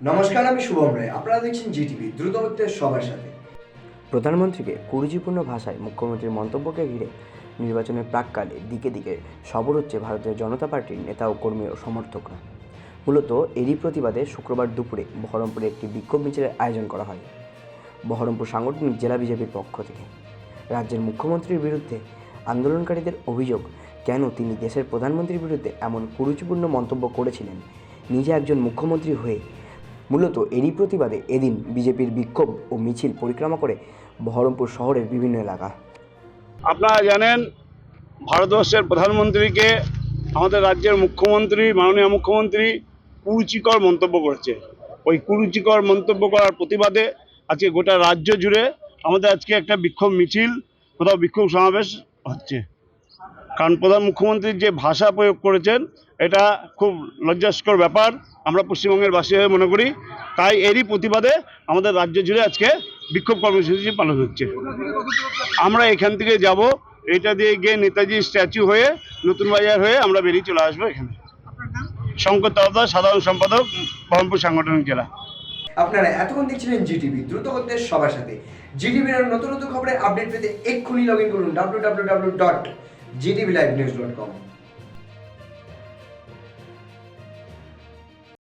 নমস্কার, আমি শুভম রায়। আপনারা দেখছেন জিটিভি দ্রুত হচ্ছে সবার সাথে। প্রধানমন্ত্রীকে কুরুচিপূর্ণ ভাষায় মুখ্যমন্ত্রীর মন্তব্যকে ঘিরে নির্বাচনের প্রাককালে দিকে দিকে সবর হচ্ছে ভারতীয় জনতা পার্টির নেতা ও কর্মী ও সমর্থকরা। মূলত এরই প্রতিবাদে শুক্রবার দুপুরে বহরমপুরে একটি বিক্ষোভ মিছিলের আয়োজন করা হয়। বহরমপুর সাংগঠনিক জেলা বিজেপির পক্ষ থেকে। রাজ্যের মুখ্যমন্ত্রীর বিরুদ্ধে আন্দোলনকারীদের অভিযোগ, কেন তিনি দেশের প্রধানমন্ত্রীর বিরুদ্ধে এমন কুরুচিপূর্ণ মন্তব্য করেছিলেন, নিজে একজন মুখ্যমন্ত্রী হয়ে মূলত এরই প্রতিবাদে এদিন বিজেপির বিক্ষোভ ও মিছিল পরিক্রমা করে বহরমপুর শহরের বিভিন্ন এলাকা আপনারা জানেন, ভারতবর্ষের প্রধানমন্ত্রীকে আমাদের রাজ্যের মুখ্যমন্ত্রী, মাননীয় মুখ্যমন্ত্রী কুরুচিকর মন্তব্য করেছে। ওই কুরুচিকর মন্তব্য করার প্রতিবাদে আজকে গোটা রাজ্য জুড়ে আমাদের আজকে একটা বিক্ষোভ মিছিল, কোথাও বিক্ষোভ সমাবেশ হচ্ছে। কারণ প্রধান মুখ্যমন্ত্রীর যে ভাষা প্রয়োগ করেছেন, এটা খুব লজ্জাস্কর ব্যাপার। আমরা পশ্চিমবঙ্গের বাসী হয়ে মনে করি, তাই এরই প্রতিবাদে আমাদের রাজ্য জুড়ে আজকে বিক্ষোভ কর্মসূচি পালন হচ্ছে। আমরা এখান থেকে যাব, এটা দিয়ে গিয়ে নেতাজি স্ট্যাচু হয়ে, নতুন বাজার হয়ে আমরা বেরিয়ে চলে আসব এখানে। শঙ্কর তালদার সাধারণ সম্পাদক, বহরমপুর সাংগঠনিক জেলা। আপনারা এতক্ষণ দেখছিলেন জিটিভি, দ্রুত সবার সাথে। জিটিভির নতুন নতুন খবরের আপডেট পেতে এক্ষুনি লগ ইন করুন W W W dot GTV live news dot com